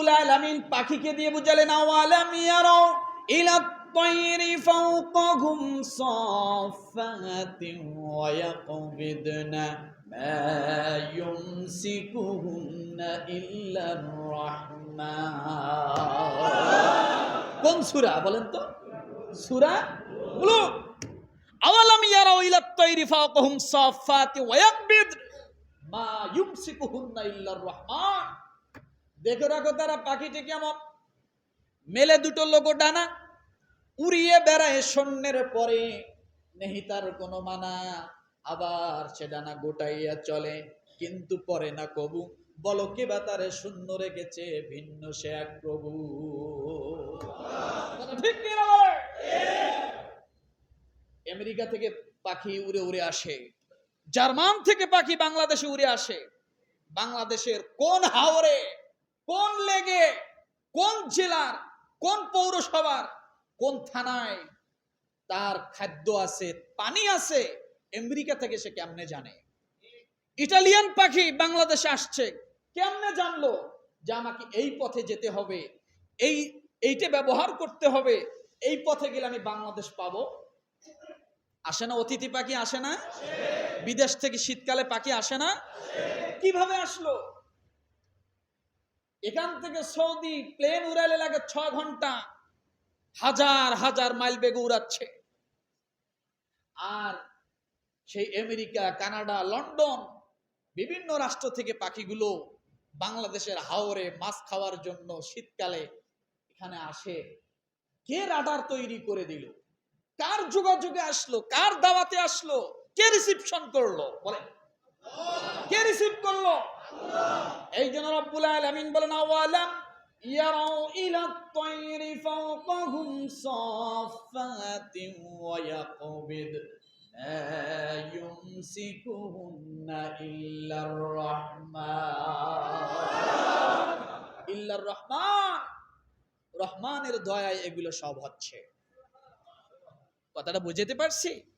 রব্বুল আলামিন পাখিকে দিয়ে বুঝালেন আওয়ালাম ইয়ারাও ইলা الطير فوقهم صافات ويقبضن ما يمسكهن إلا الرحمن কোন সূরা বলেন তো সূরা বলো আওয়ালাম ইয়ারাও ইলা الطير فوقهم صافات ويقبضن মা ইউমসিকুহুন্না ইল্লার রহমান দেখে রাখো তারা, পাখিটি কেমন? মেলে দুটো লোগো ডানা, উড়িয়ে বেড়ায় শূন্যের পরে। নেহি তার কোনো মানা, আবার সে ডানা গোটাইয়া চলে, কিন্তু পরে না কবু। বলো কে বা তারে শূন্য রেখেছে, ভিন্ন সে এক প্রভু? আমেরিকা থেকে পাখি উড়ে উড়ে আসে, জার্মান থেকে পাখি বাংলাদেশে উড়ে আসে। বাংলাদেশের কোন হাওরে জেলার কোন পৌরসভার, কোন থানায় তার খাদ্য আছে, পানি আছে, আমেরিকা থেকে সে কেমনে জানে? ইটালিয়ান পাখি বাংলাদেশে আসছে, কেমনে জানলো যে আমাকে এই পথে যেতে হবে, এই, এইটা ব্যবহার করতে হবে, এই পথে গেলে আমি বাংলাদেশ পাবো? আসে না অতিথি পাখি, আসে না? বিদেশ থেকে শীতকালে পাখি আসে না? কীভাবে আসলো? এখান থেকে সৌদি প্লেন উড়ালে লাগে ছ ঘণ্টা। হাজার হাজার মাইল বেগে উড়াচ্ছে। আর সেই আমেরিকা, কানাডা, লন্ডন বিভিন্ন রাষ্ট্র থেকে পাখিগুলো বাংলাদেশের হাওরে মাছ খাওয়ার জন্য শীতকালে এখানে আসে। কে রাডার তৈরি করে দিল? কার যোগাযোগে আসলো? কার দাওয়াতে আসলো? কে রিসিপশন করল? বলেন। কে রিসিভ করল? এই জন্য রব্বুল আলামিন বলেন রহমানের দয়ায় এগুলো সব হচ্ছে। কথাটা বুঝতে পারছি?